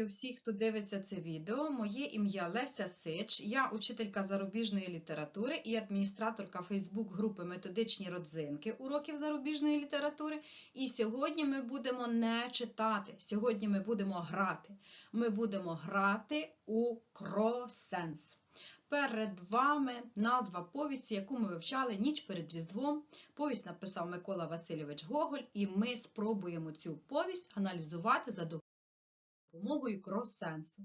Вітаю всіх, хто дивиться це відео. Моє ім'я Леся Сич, я учителька зарубіжної літератури і адміністраторка Фейсбук-групи Методичні родзинки уроків зарубіжної літератури. І сьогодні ми будемо не читати, сьогодні ми будемо грати. Ми будемо грати у кросенс. Перед вами назва повісті, яку ми вивчали ніч перед Різдвом. Повість написав Микола Васильович Гоголь, і ми спробуємо цю повість аналізувати за допомогою крос-сенсу.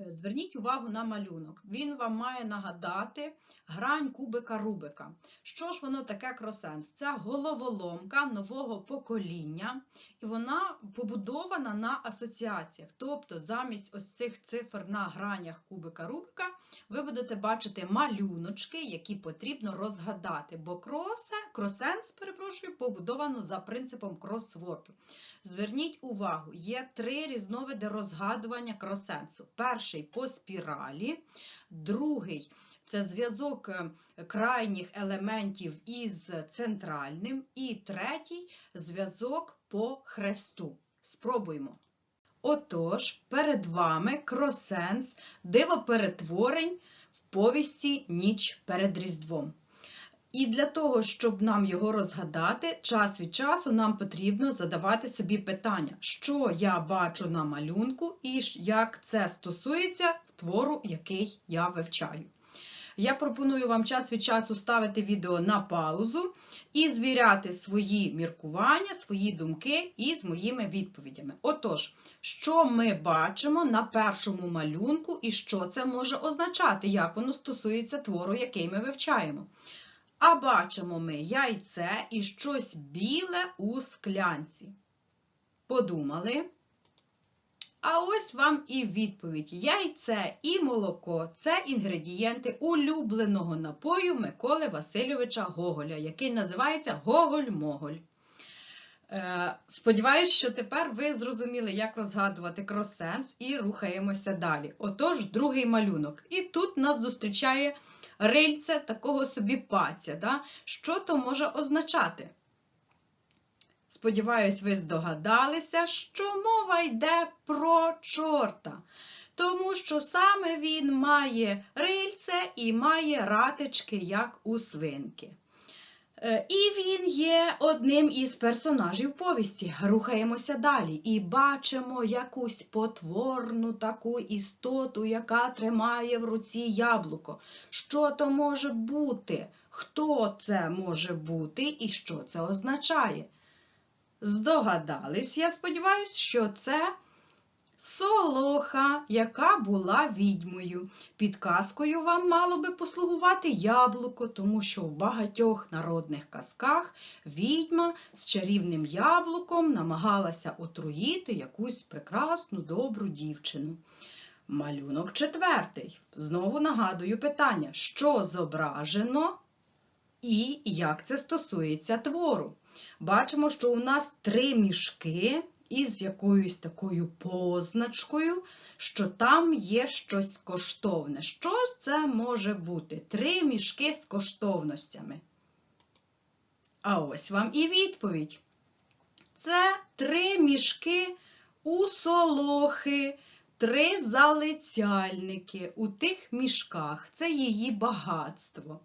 Е, Зверніть увагу на малюнок. Він вам має нагадати грань кубика Рубика. Що ж воно таке кросенс? Це головоломка нового покоління, і вона побудована на асоціаціях. Тобто, замість ось цих цифр на гранях кубика Рубика ви будете бачити малюночки, які потрібно розгадати, бо кросе, кросенс, перепрошую, побудовано за принципом кросворду. Зверніть увагу, є три різновиди розгадування кросенсу. Перший по спіралі, другий це зв'язок е, крайніх елементів із центральним, і третій зв'язок по хресту. Спробуємо. Отож, перед вами кросенс дивоперетворень в повісті Ніч перед Різдвом. І для того, щоб нам його розгадати, час від часу нам потрібно задавати собі питання, що я бачу на малюнку і як це стосується твору, який я вивчаю. Я пропоную вам час від часу ставити відео на паузу і звіряти свої міркування, свої думки із моїми відповідями. Отож, що ми бачимо на першому малюнку і що це може означати, як воно стосується твору, який ми вивчаємо. А бачимо ми яйце і щось біле у склянці. Подумали? А ось вам і відповідь. Яйце і молоко це інгредієнти улюбленого напою Миколи Васильовича Гоголя, який називається Гоголь-Моголь. Е, Сподіваюсь, що тепер ви зрозуміли, як розгадувати кросенс, і рухаємося далі. Отож, другий малюнок. І тут нас зустрічає рильце такого собі паця. Да? Що то може означати? Сподіваюсь, ви здогадалися, що мова йде про чорта. Тому що саме він має рильце і має ратички, як у свинки. Е, І він є одним із персонажів повісті. Рухаємося далі і бачимо якусь потворну таку істоту, яка тримає в руці яблуко. Що то може бути? Хто це може бути і що це означає? Здогадались, я сподіваюся, що це Солоха, яка була відьмою. Підказкою вам мало би послугувати яблуко, тому що в багатьох народних казках відьма з чарівним яблуком намагалася отруїти якусь прекрасну добру дівчину. Малюнок четвертий. Знову нагадую питання, що зображено і як це стосується твору. Бачимо, що у нас три мішки із якоюсь такою позначкою, що там є щось коштовне. Що це може бути? Три мішки з коштовностями. А ось вам і відповідь. Це три мішки у солохи, три залицяльники у тих мішках. Це її багатство.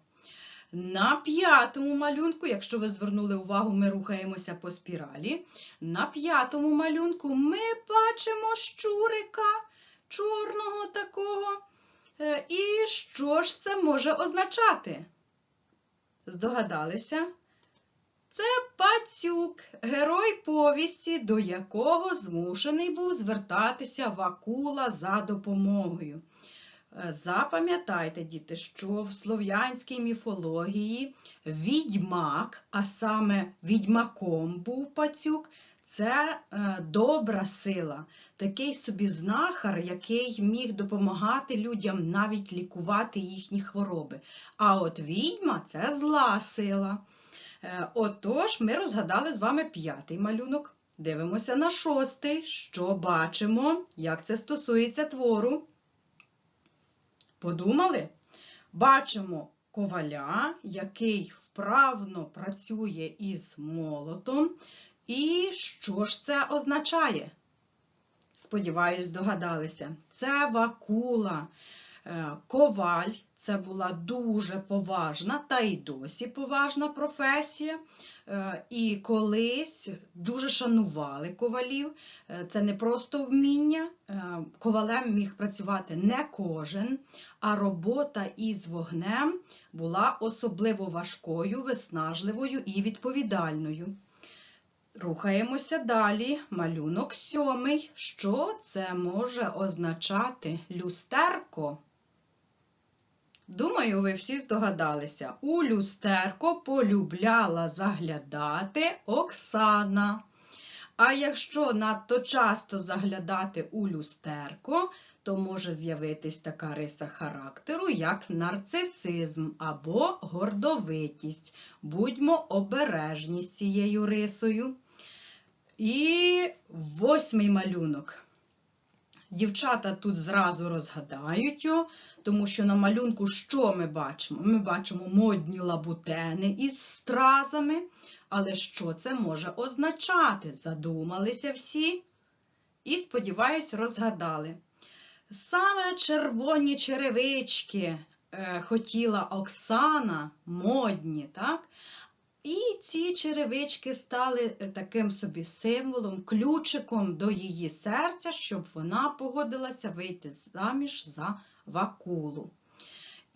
На п'ятому малюнку, якщо ви звернули увагу, ми рухаємося по спіралі. На п'ятому малюнку ми бачимо щурика чорного такого. Е, І що ж це може означати? Здогадалися? Це пацюк, герой повісті, до якого змушений був звертатися Вакула за допомогою. Е, Запам'ятайте, діти, що в слов'янській міфології відьмак, а саме відьмаком був пацюк, це е, добра сила, такий собі знахар, який міг допомагати людям навіть лікувати їхні хвороби. А от відьма це зла сила. Е, Отож, ми розгадали з вами п'ятий малюнок. Дивимося на шостий, що бачимо, як це стосується твору. Подумали? Бачимо коваля, який вправно працює із молотом. І що ж це означає? сподіваюсь, здогадалися. Це Вакула. Е, Коваль це була дуже поважна та й досі поважна професія. Е, І колись дуже шанували ковалів. Е, Це не просто вміння. Ковалем міг працювати не кожен, а робота із вогнем була особливо важкою, виснажливою і відповідальною. Рухаємося далі. Малюнок сьомий. Що це може означати люстерко? Думаю, ви всі здогадалися. У люстерко полюбляла заглядати Оксана. А якщо надто часто заглядати у люстерко, то може з'явитись така риса характеру, як нарцисизм або гордовитість. Будьмо обережні з цією рисою. І восьмий малюнок. Дівчата тут зразу розгадають його, тому що на малюнку що ми бачимо? Ми бачимо модні лабутени із стразами. Але що це може означати? Задумалися всі і, сподіваюсь, розгадали. Саме червоні черевички е, хотіла Оксана, модні, так? І ці черевички стали е, таким собі символом, ключиком до її серця, щоб вона погодилася вийти заміж за Вакулу.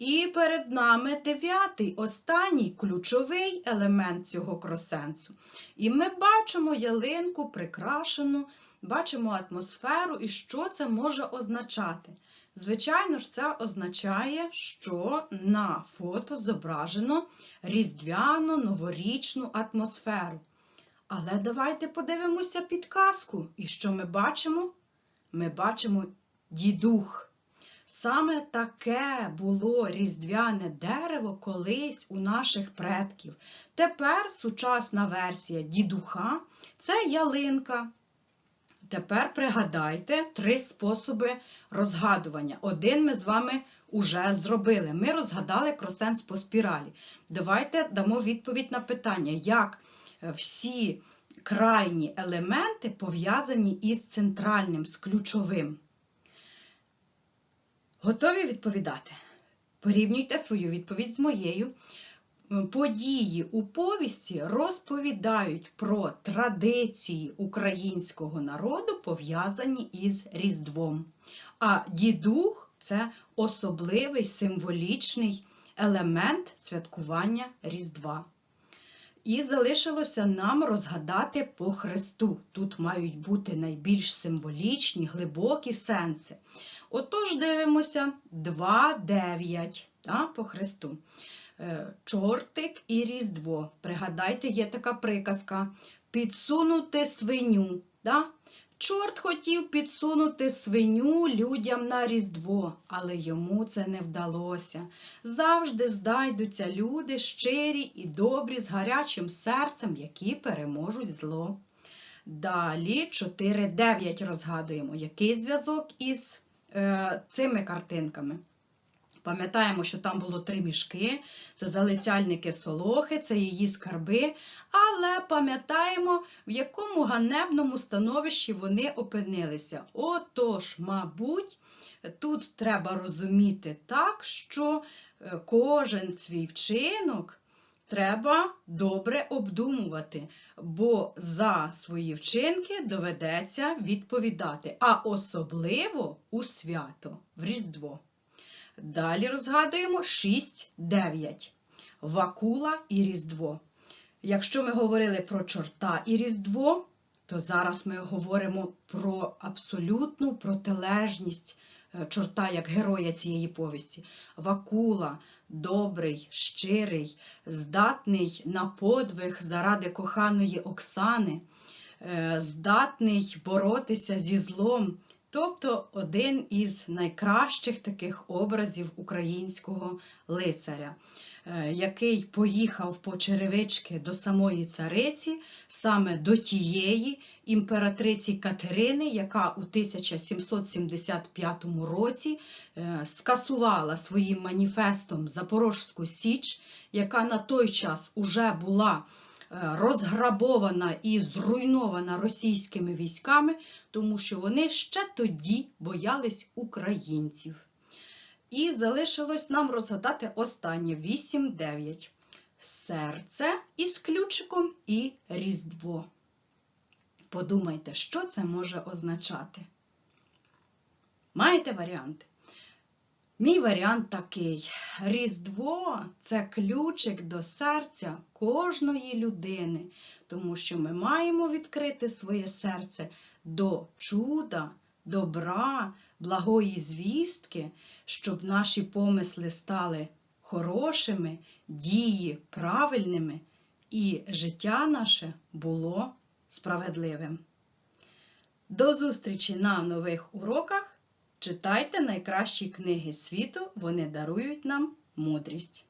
І перед нами дев'ятий, останній ключовий елемент цього кросенсу. І ми бачимо ялинку прикрашену, бачимо атмосферу і що це може означати. Звичайно ж, це означає, що на фото зображено різдвяну новорічну атмосферу. Але давайте подивимося підказку. І що ми бачимо? Ми бачимо дідух. Саме таке було різдвяне дерево колись у наших предків. Тепер сучасна версія дідуха це ялинка. Тепер пригадайте три способи розгадування. Один ми з вами уже зробили. Ми розгадали кросенс по спіралі. Давайте дамо відповідь на питання, як всі крайні елементи пов'язані із центральним, з ключовим. Готові відповідати? Порівнюйте свою відповідь з моєю. Події у повісті розповідають про традиції українського народу, пов'язані із Різдвом. А дідух це особливий символічний елемент святкування Різдва. І залишилося нам розгадати по хресту. Тут мають бути найбільш символічні, глибокі сенси. Отож, дивимося 2,9 да, по хресту. Е, Чортик і Різдво. Пригадайте, є така приказка. Підсунути свиню. Да? Чорт хотів підсунути свиню людям на Різдво, але йому це не вдалося. Завжди знайдуться люди щирі і добрі, з гарячим серцем, які переможуть зло. Далі 4,9 розгадуємо, який зв'язок із цими картинками. Пам'ятаємо, що там було три мішки, це залицяльники солохи, це її скарби, але пам'ятаємо, в якому ганебному становищі вони опинилися. Отож, мабуть, тут треба розуміти так, що е, кожен свій вчинок треба добре обдумувати, бо за свої вчинки доведеться відповідати, а особливо у свято, в Різдво. Далі розгадуємо 6, 9. Вакула і Різдво. Якщо ми говорили про чорта і Різдво, то зараз ми говоримо про абсолютну протилежність чорта як героя цієї повісті. Вакула добрий, щирий, здатний на подвиг заради коханої Оксани, е, здатний боротися зі злом. Тобто один із найкращих таких образів українського лицаря, е, який поїхав по черевички до самої цариці, саме до тієї імператриці Катерини, яка у 1775 році е, скасувала своїм маніфестом Запорожську Січ, яка на той час уже була розграбована і зруйнована російськими військами, тому що вони ще тоді боялись українців. І залишилось нам розгадати останнє 8-9. Серце із ключиком і Різдво. Подумайте, що це може означати. Маєте варіанти? Мій варіант такий: Різдво це ключик до серця кожної людини, тому що ми маємо відкрити своє серце до чуда, добра, благої звістки, щоб наші помисли стали хорошими, дії правильними, і життя наше було справедливим. До зустрічі на нових уроках! Читайте найкращі книги світу, вони дарують нам мудрість.